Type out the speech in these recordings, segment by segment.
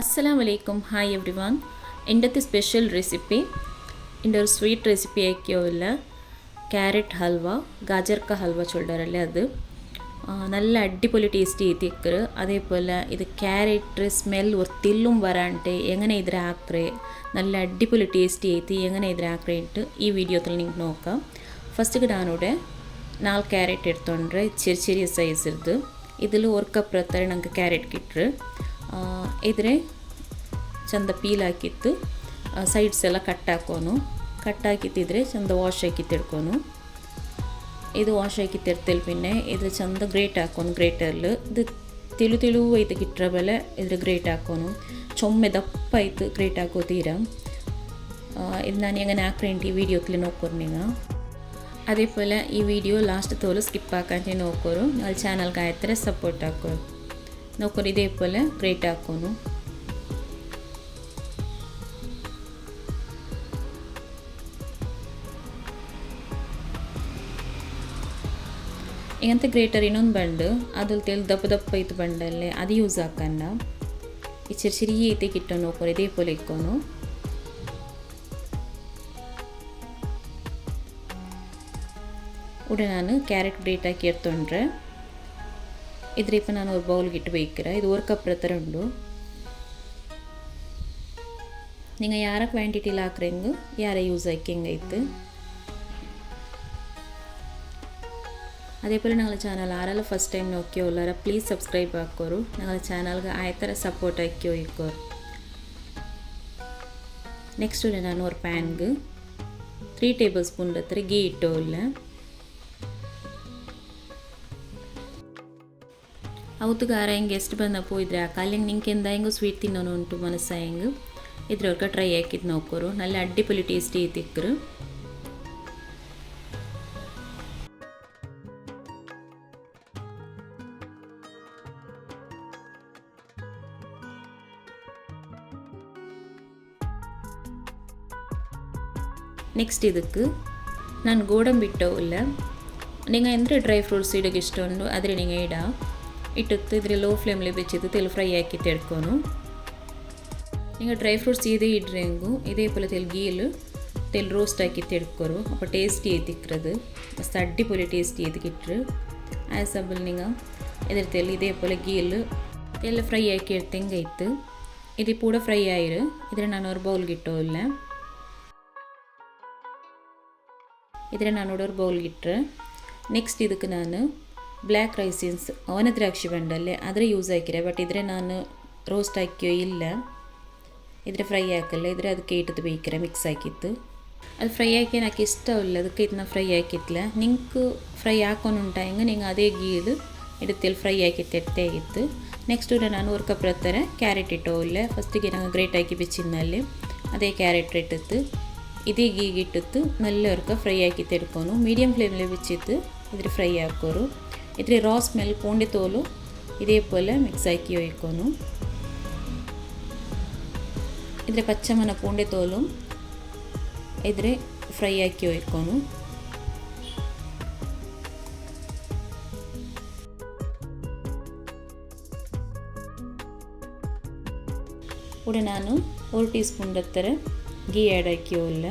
അസ്സലാം വലൈക്കും hi everyone എന്റത്തെ സ്പെഷ്യൽ റെസിപ്പി എന്റെ ഒരു സ്വീറ്റ് റെസിപ്പി ആക്കിയോല്ല ക്യാരറ്റ് ഹൽവ ഗാജർക്ക ഹൽവ ചൊല്ലറല്ലേ അത്. നല്ല അടിപൊളി ടേസ്റ്റ് ചെയ്തിക്കറ് അതേപോലെ ഇത് ക്യാരറ്റ് സ്മെൽ ഒത്തില്ലും വരാണ്ട് എങ്ങനെ ഇതിലാക്കറേ നല്ല അടിപൊളി ടേസ്റ്റ് ചെയ്തി എങ്ങനെ ഇതിലാക്കറേട്ട് ഈ വീഡിയോത്തിൽ നിങ്ങൾക്ക് നോക്കാം. ഫസ്റ്റ് കിടാനൂടെ നാല് ക്യാരറ്റ് എടുത്തോണ്ട് ചെറിയ ചെറിയ സൈസ് ഇരുത് ഇതിൽ ഒരു കപ്പ് എത്ര നമുക്ക് ക്യാരറ്റ് കിട്ടുക ಇದ್ರೆ ಚಂದ ಪೀಲ್ ಹಾಕಿತ್ತು. ಸೈಡ್ಸ್ ಎಲ್ಲ ಕಟ್ ಹಾಕೋನು. ಕಟ್ ಹಾಕಿತ್ತಿದ್ರೆ ಚಂದ ವಾಶ್ ಹಾಕಿ ತಿಳ್ಕೊನು ಇದು ವಾಶ್ ಹಾಕಿತ್ತಿರ್ತೇವೆ ಪಿನ್ನೆ ಇದು ಚಂದ ಗ್ರೇಟ್ ಹಾಕೋನು ಗ್ರೇಟರ್ಲು ಇದು ತಿಳು ತಿಳು ಐತೆ ಕಿಟ್ರ ಬೆಲೆ, ಇದ್ರ ಗ್ರೇಟ್ ಹಾಕೋನು. ಚೊಮ್ಮೆ ದಪ್ಪ ಆಯ್ತು ಗ್ರೇಟ್ ಹಾಕೋತೀರ ಇದು ನಾನು ಹೆಂಗೆ ಹಾಕ್ರೇಂಟಿ ವೀಡಿಯೋ ಕ್ಲಿ ನೋಡ್ಕೊರು ನೀವು ಅದೇ ಪೋಲೆ ಈ ವಿಡಿಯೋ ಲಾಸ್ಟ್ ತೋಲು ಸ್ಕಿಪ್ ಹಾಕಿ ನೋಡ್ಕೋರು. ಅಲ್ಲಿ ಚಾನಲ್ಗೆ ಆಯ್ತಾರೆ ಸಪೋರ್ಟ್ ಹಾಕೋರು. നോക്കൊരു ഇതേപോലെ ഗ്രേറ്റ് ആക്കുന്നു ಈಗಂತ ಗ್ರೇಟರ್ ಇನ್ನೊಂದು ಬಂಡು ಅದು ತೇಲಿ ದಪ್ಪ ದಪ್ಪ ಇತ್ತು ಬಂಡಲ್ಲೇ ಅದು ಯೂಸ್ ಹಾಕನ್ನ. ಇಚ್ಚಿರ ಸಿರಿಯ ಐತೆ ಕಿಟ್ಟೋ ನೋಕೋರು ಇದೇ ಪೋಲೆ ಇಕ್ಕೋನು. ಉಡ ನಾನು ಕ್ಯಾರೆಟ್ ಗ್ರೇಟ್ ಹಾಕಿ ಎತ್ತೊಂಡ್ರೆ ಇದರಿಪ್ಪ ನಾನು ಒಂದು ಬೌಲ್ಗೆ ಇಟ್ಟು ಬೇಯಿಕ್ಕಿರ ಇದು ಒಂದು ಕಪ್ ರತರ ಉಂಡು நீங்கள் யாரை குவான்டிட்டியில் ஆக்குறீங்க யாரை யூஸ் ஆக்கிங்க இது அதே போல் நாங்கள் ಚಾನಲ್ ಆರಲ್ಲ ಫಸ್ಟ್ ಟೈಮ್ ನೋಕ್ಕಿ ಹೋಲ್ಲಾರ ಪ್ಲೀಸ್ ಸಬ್ಸ್ಕ್ರೈಬ್ ಹಾಕೋರು ನಾಗಳ ಚಾನಲ್ಗೆ ಆ ಥರ ಸಪೋರ್ಟ್ ಹಾಕಿ ಹೋಯ್ಕೋರು ನೆಕ್ಸ್ಟು ನಾನು ஒரு ಪ್ಯಾನ್ಗೆ ತ್ರೀ ಟೇಬಲ್ ಸ್ಪೂನ್ ಹತ್ರ ಗೀ ಇಟ್ಟು ಅವತ್ತಿಗಾರ ಹಿಂಗೆ ಗೆಸ್ಟ್ ಬಂದಪ್ಪು ಇದ್ರೆ ಆ ಕಾಲಿಂಗ್ ನಿಂಗೆ ಎಂದ ಹೆಂಗು ಸ್ವೀಟ್ ತಿನ್ನೋನು ಉಂಟು ಮನಸ್ಸ ಹೆಂಗೆ ಇದ್ರವ್ರಿಗೆ ಟ್ರೈ ಹಾಕಿದ್ ನೋಕ್ಕೋರು ನಲ್ಲ ಅಡ್ಡಿಪುಲಿ ಟೇಸ್ಟಿ ಇತ್ತಿಕ್ರು ನೆಕ್ಸ್ಟ್ ಇದಕ್ಕೆ ನಾನು ಗೋಡಂಬಿ ಇಟ್ಟವು ಇಲ್ಲ நீங்கள் எந்த ட்ரை ஃப்ரூட்ஸ் இடக்கு இஷ்டம் உண்டு அதில் ಇಟ್ಟಕ್ಕೆ ಇದ್ರೆ ಲೋ ಫ್ಲೇಮ್ಲಿ ಬೆಚ್ಚಿದ್ದು ತೆಲು ಫ್ರೈ ಹಾಕಿಟ್ಟು ಎಡ್ಕೊನು ಈಗ ಡ್ರೈ ಫ್ರೂಟ್ಸ್ ಇದೇ ಇಡ್ರೆಂಗು ಇದೇ ಪೋಲ ತೆಲ್ ಗೀಲು ತೆಲ್ ರೋಸ್ಟ್ ಹಾಕಿತ್ತು ಎಡ್ಕೊರು ಅಪ್ಪ ಟೇಸ್ಟಿ ಏತಿಕ್ಕಿறது ಮಸ್ತ್ ಅಡ್ಡಿಪೊಲಿ ಟೇಸ್ಟಿ ಏತಿಕ್ಕಿಟ್ರು ಆಸ್ ಅಬ್ಬಲ್ ನೀವು ಎದ್ರ ತೆಲ್ ಇದೇ ಪೋಲ ಗೀಲು ತೆಲ್ ಫ್ರೈ ಹಾಕಿ ಎಡ್ತೆಂಗಾಯ್ತು இது கூட ஃப்ரை ஆயிரு இதில் நான் ஒரு பவுல் கிட்டோ இல்லை இதில் நான் ஒரு பவுல் கிட்டுறேன் நெக்ஸ்ட் இதுக்கு நான் ಬ್ಲ್ಯಾಕ್ ರೈಸಿನ್ಸ್ ಅವನ ದ್ರಾಕ್ಷಿ ಬಂಡಲ್ಲೇ ಆದರೆ ಯೂಸ್ ಹಾಕಿರೆ ಬಟ್ ಇದ್ರೆ ನಾನು ರೋಸ್ಟ್ ಹಾಕಿಯೋ ಇಲ್ಲ ಇದ್ರೆ ಫ್ರೈ ಹಾಕಲ್ಲ ಇದ್ರೆ ಅದಕ್ಕೆ ಇಟ್ಟದ್ದು ಬೇಕಿರ ಮಿಕ್ಸ್ ಹಾಕಿತ್ತು ಅದು ಫ್ರೈ ಹಾಕಿ నాకు ಇಷ್ಟವಿಲ್ಲ ಅದಕ್ಕೆ ಇದನ್ನ ಫ್ರೈ ಹಾಕಿತ್ತಲ ನಿಂಗೆ ಫ್ರೈ ಹಾಕೊಂಡು ಉಂಟಾಯಂಗ ನಿಂಗೆ ಅದೇ ಗೀದು ಇಡುತ್ತೇಲಿ ಫ್ರೈ ಹಾಕಿತ್ತು ಎತ್ತೆ ಆಗಿತ್ತು ನೆಕ್ಸ್ಟ್ ನಾನು ಒಂದು ಕಪ್ ಬರ್ತಾರೆ ಕ್ಯಾರೆಟ್ ಇಟ್ಟೋಲ್ಲ ಫಸ್ಟಿಗೆ ನಂಗೆ ಗ್ರೇಟ್ ಹಾಕಿ ಬಿಚ್ಚಿನಲ್ಲಿ അതേ ക്യാരറ്റ് ഇട്ടിട്ട് ഇതേ ഗീ ഇട്ടിട്ട് നല്ല ഫ്രൈ ആക്കി തെടുക്കണു മീഡിയം ഫ്ലെയിമിൽ വെച്ചിട്ട് ഇതിൽ ഫ്രൈ ആക്കോറും ಇದ್ರೆ ರಾ ಸ್ಮೆಲ್ ಪೂಂಡಿ ತೋಲು, ಇದೇ ಪೋಲೆ ಮಿಕ್ಸ್ ಹಾಕಿ ಹೋಯ್ಕೊನು ಇದ್ರೆ ಪಚ್ಚಮನ ಪೂಂಡಿ ತೋಲು, ಇದ್ರೆ ಫ್ರೈ ಹಾಕಿ ಹೋಯ್ಕೊನು ಕೂಡ ನಾನು ಒಂದು ಟೀ ಸ್ಪೂನ್ ಗತ್ತರೆ ಗೀ ಆ್ಯಡ್ ಹಾಕಿ ಹೋಲ್ಲ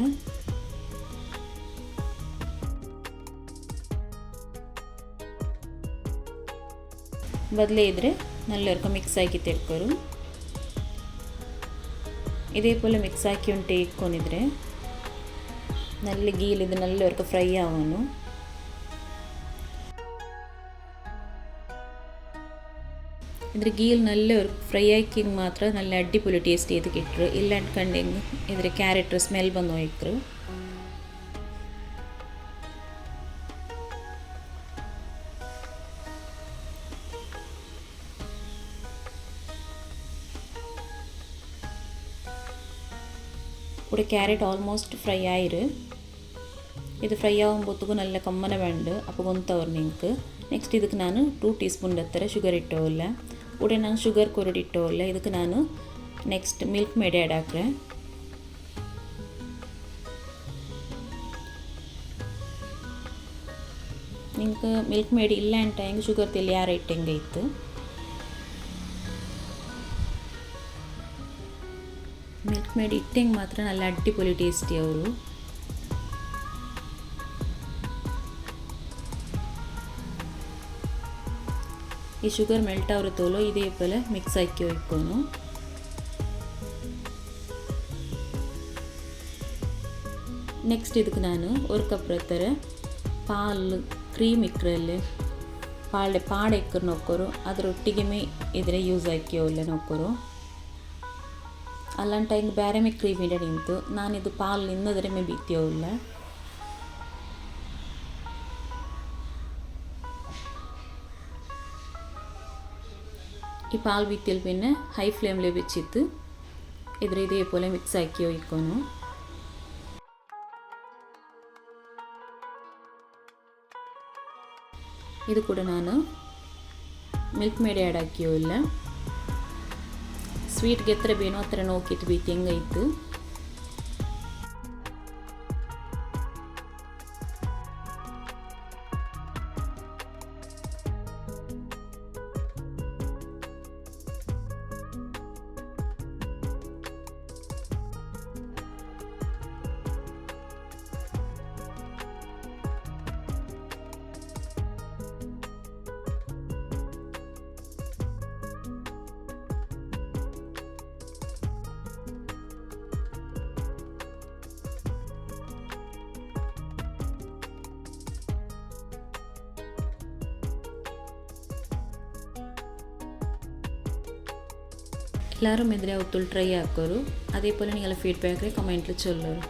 ಬದಲೇ ಇದ್ದರೆ ನಲ್ಲವರೆಗೂ ಮಿಕ್ಸ್ ಆಗಿ ತೆಕ್ಕೋರು ಇದೇಪೋಲೆ ಮಿಕ್ಸ್ ಆಕಿ ಉಂಟೆ ಇಕ್ಕೊಂಡಿದ್ರೆ നല്ല ഗീലിത് നല്ലവർക്ക് ഫ്രൈ ആവാനു ഇതിൽ ഗീൽ നല്ല ഫ്രൈ ആക്കിയെങ്കിൽ മാത്രം നല്ല അടിപൊളി ടേസ്റ്റ് ചെയ്ത് കിട്ടും ഇല്ലാണ്ട് കണ്ടെങ്കിൽ ഇതിൽ ക്യാരറ്റ് സ്മെൽ വന്നു വയ്ക്കും ఇప్పుడు క్యారెట్ ఆల్మోస్ట్ ఫ్రై ఆయిరు இது ಫ್ರೈ ಆಗುಂಬೋದಕ್ಕೂ ನಲ್ಲ ಕಮ್ಮನ ಬಂಡು ಅಪ್ಪಗೊಂತವ್ರು ನಿಂಕ್ ನೆಕ್ಸ್ಟ್ ಇದಕ್ಕೆ ನಾನು ಟೂ ಟೀ ಸ್ಪೂನ್ ಹತ್ತಿರ ಶುಗರ್ ಇಟ್ಟೋಲ್ಲ ಉಡೆ ನಾನು ಶುಗರ್ ಕೊರಡಿ ಇಟ್ಟೋಲ್ಲ ಇದಕ್ಕೆ ನಾನು ನೆಕ್ಸ್ಟ್ ಮಿಲ್ಕ್ ಮೇಡ್ ಆ್ಯಡ್ ಹಾಕ್ರೆ ನಿಂಗೆ ಮಿಲ್ಕ್ ಮೇಡ್ ಇಲ್ಲ ಅಂತ ಹೆಂಗೆ ಶುಗರ್ ತೆಲ್ಲಿ ಯಾರ ಇಟ್ಟಂಗೆ ಇತ್ತು ಮೇಡ್ ಇಟ್ಟಂಗೆ ಮಾತ್ರ നല്ല അടിപൊളി ടേസ്റ്റി ಅವರು ഈ ഷുഗർ മെൽറ്റ് ആവത്തോളൂ ഇതേപോലെ മിക്സ് ആക്കി വയ്ക്കുന്നു ನೆಕ್ಸ್ಟ್ ಇದಕ್ಕೆ ನಾನು ഒരു ಕಪ್ ರತ್ತರ ಪಾಲು ಕ್ರೀಮ್ ಇಕ್ಕರಲ್ಲಿ ಪಾಳೆ ಪಾಡೆ ಇಕ್ಕರು ನೋಕ್ಕರು ಅದರೊಟ್ಟಿಗೆ ಮೇ ಇದ್ರೆ ಯೂಸ್ ಆಕ್ಯೋಲ್ಲ ನೋಕ್ಕರು ಅಲ್ಲಂಟ ಹಿಂಗೆ ಬೇರೆ ಮೇ ಕ್ರೀಮ್ ಇಡ ನಿಂತು ನಾನಿದು ಪಾಲು ನಿನ್ನದ್ರೆ ಮೇ ಬಿತ್ತಿಯೋಲ್ಲ ഈ പാൽ വിത്തിയിൽ പിന്നെ ഹൈ ഫ്ലെയിമിൽ വെച്ചിട്ട് ഇതിൽ ഇതേപോലെ മിക്സ് ആക്കി വയ്ക്കുന്നു ಇದು ಕೂಡ ನಾನು ಮಿಲ್ಕ್ ಮೇಡ್ ಆ್ಯಡ್ ಹಾಕಿಯೋ ಇಲ್ಲ ಸ್ವೀಟ್ಗೆ ಎತ್ತರ ಬೇನೋ ಹತ್ರ ನೋಕಿಟ್ಟು ಬೀತಿ ಎಲ್ಲರೂ ಎದುರೇ ಒತ್ತುಲು ಟ್ರೈ ಹಾಕೋರು ಅದೇ ಪೋಲೆ ನೀವೆಲ್ಲ ಫೀಡ್ಬ್ಯಾಕ್ರೆ ಕಮೆಂಟ್ಲು ಚೊಲ್ಲರು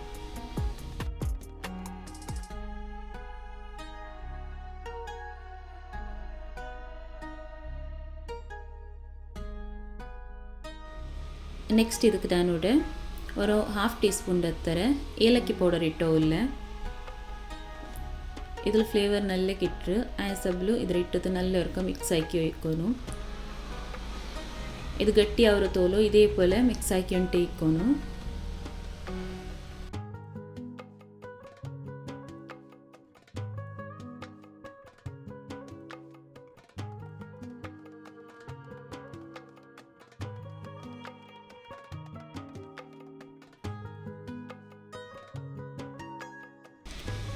நெக்ஸ்ட் இதுக்கு ನಾನೋಡ ஒரு ஹாஃப் டீஸ்பூன் எத்தர ஏலக்கி பவுடர் இட்டோ இல்லை. இதில் ஃப்ளேவர் நல்ல கிட்டு ஆ இது இட்டது நல்ல இருக்கும் மிக்ஸ் ஆக்கி வைக்கணும். ಗಟ್ಟಿ ಅವರ ತೋಲು ಇದೇ ಪೋಲೆ ಮಿಕ್ಸ್ ಆಕಿ ಉಂಟೆ ಇಕ್ಕೋನು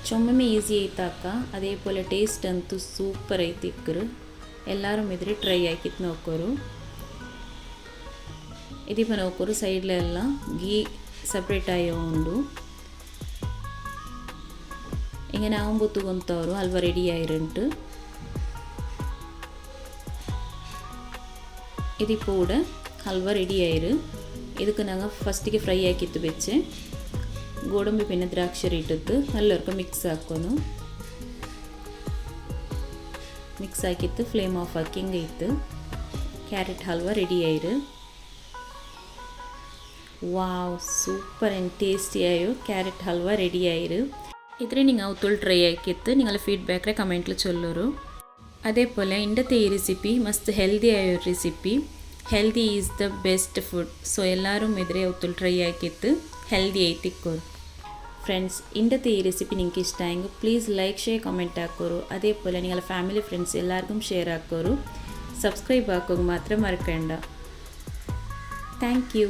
ചുമ്മ ഈസി ആയിത്താക്ക അതേപോലെ ടേസ്റ്റ് ಅಂತೂ ಸೂಪರ್ ಐತಿ ಇಕ್ಕರು ಎಲ್ಲರೂ ಇದ್ರೆ ಟ್ರೈ ಆಕಿತ್ತು ఇది మన ఒకరు సైడ్లల్లా ಗೀ ಸಪ್ರೇಟ್ ಆಯೋ ಉಂಡು ಇಂಗೆ ನಾವು ಬುತ್ತುಕೊಂತವರು ಹಲ್ವ ರೆಡಿ ಆಯಿರಂಟು ಇದು ಕೂಡ ಹಲ್ವ ರೆಡಿ ಆಯಿರು ಇದಕ್ಕೆ ನಾವು ಫಸ್ಟಿಗೆ ಫ್ರೈ ಹಾಕಿತ್ತು ಬೆಚ್ಚೆ ಗೋಡಂಬಿ ಪಿನ್ನ ದ್ರಾಕ್ಷಿ ಇಟ್ಟದ್ದು ಎಲ್ಲರ್ಕು ಮಿಕ್ಸ್ ಹಾಕೋನು ಮಿಕ್ಸ್ ಹಾಕಿತ್ತು ಫ್ಲೇಮ್ ಆಫ್ ಹಾಕಿ ಹಿಂಗೆ ಇತ್ತು ಕ್ಯಾರೆಟ್ ಹಲ್ವ ರೆಡಿ ಆಯಿರು ವಾವ್, ಸೂಪರ್ ಆ್ಯಂಡ್ ಟೇಸ್ಟಿಯಾಗಿ ಕ್ಯಾರೆಟ್ ಹಲ್ವಾ ರೆಡಿ ಆಯಿರು. ಇದ್ರೆ ನಿಂಗೆ ಅವು ಟ್ರೈ ಆಕಿತ್ತು ನಿಂಗೆಲ್ಲ ಫೀಡ್ಬ್ಯಾಕ್ ರೇ ಕಮೆಂಟ್ಲು ಚಲೋರು ಅದೇ ಪೋಲೆ ಇಂಡತೆ ಈ ರೆಸಿಪಿ ಮಸ್ತ್ healthy I recipe healthy is the best food so ಎಲ್ಲರೂ ಮೆದ್ರೆ ಅವು ಟ್ರೈ ಆಕಿತ್ತು ಹೆಲ್ದಿ ಐತಿಕ್ಕೋರು ಫ್ರೆಂಡ್ಸ್ ಇಂಡತೆ ಈ ರೆಸಿಪಿ ನಿಂಗೆ ಇಷ್ಟ ಹೆಂಗು ಪ್ಲೀಸ್ ಲೈಕ್ ಶೇರ್ ಕಮೆಂಟ್ ಹಾಕೋರು. ಅದೇ ಪೋಲೆ ಫ್ಯಾಮಿಲಿ ಫ್ರೆಂಡ್ಸ್ ಎಲ್ಲರಿಗೂ ಶೇರ್ ಹಾಕೋರು. ಸಬ್ಸ್ಕ್ರೈಬ್ ಹಾಕೋಗಿ ಮಾತ್ರ ಮರ್ಕಂಡ. Thank you